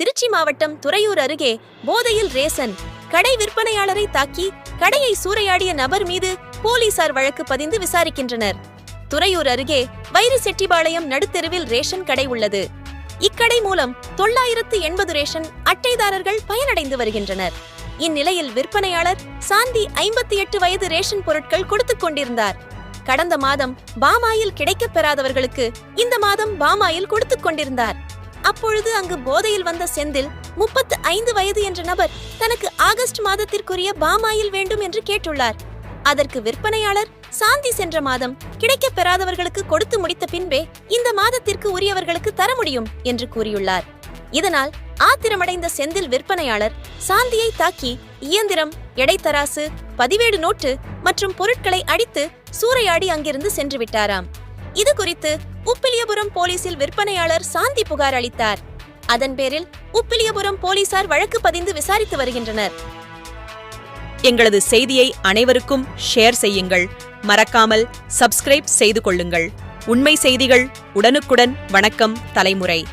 திருச்சி மாவட்டம் துறையூர் அருகே போதையில் ரேசன். கடை விற்பனையாளரை தாக்கி கடையை சூறையாடிய நபர் மீது போலீசார் வழக்கு பதிந்து விசாரிக்கின்றனர். துறையூர் அருகே வைரி செட்டிபாளையம் நடுத்தெருவில் ரேஷன் கடை உள்ளது. இக்கடை மூலம் தொள்ளாயிரத்து எண்பது ரேஷன் அட்டைதாரர்கள் பயனடைந்து வருகின்றனர். இந்நிலையில் விற்பனையாளர் சாந்தி ஐம்பத்தி எட்டு வயது ரேஷன் பொருட்கள் கொடுத்துக் கொண்டிருந்தார். கடந்த மாதம் பாமாயில் கிடைக்கப் பெறாதவர்களுக்கு இந்த மாதம் பாமாயில் கொடுத்துக் கொண்டிருந்தார். அப்பொழுது அங்கு போதையில் வந்த செந்தில் முப்பத்து ஐந்து வயது என்ற நபர் தனக்கு ஆகஸ்ட் மாதத்திற்குரிய பாமாயில் வேண்டும் என்று கேட்டுள்ளார். அதற்கு விற்பனையாளர் சாந்தி சென்ற மாதம் கிடைக்கப் பெறாதவர்களுக்கு கொடுத்து முடித்த பின்பே இந்த மாதத்திற்கு உரியவர்களுக்கு தர முடியும் என்று கூறியுள்ளார். இதனால் ஆத்திரமடைந்த செந்தில் விற்பனையாளர் சாந்தியை தாக்கி இயந்திரம் எடைத்தராசு பதிவேடு நோட்டு மற்றும் பொருட்களை அடித்து சூறையாடி அங்கிருந்து சென்று விட்டாராம். இது குறித்து உப்பிலியபுரம் போலீசில் விற்பனையாளர் சாந்தி புகார் அளித்தார். அதன் பேரில் உப்பிலியபுரம் போலீசார் வழக்கு பதிந்து விசாரித்து வருகின்றனர். எங்களது செய்தியை அனைவருக்கும் ஷேர் செய்யுங்கள். மறக்காமல் சப்ஸ்கிரைப் செய்து கொள்ளுங்கள். உண்மை செய்திகள் உடனுக்குடன் வணக்கம் தலைமுறை.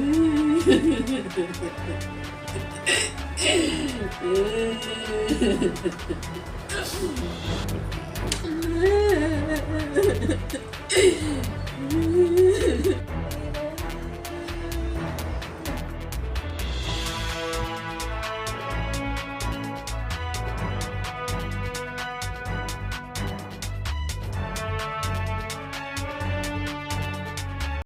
Mmm. Ugh.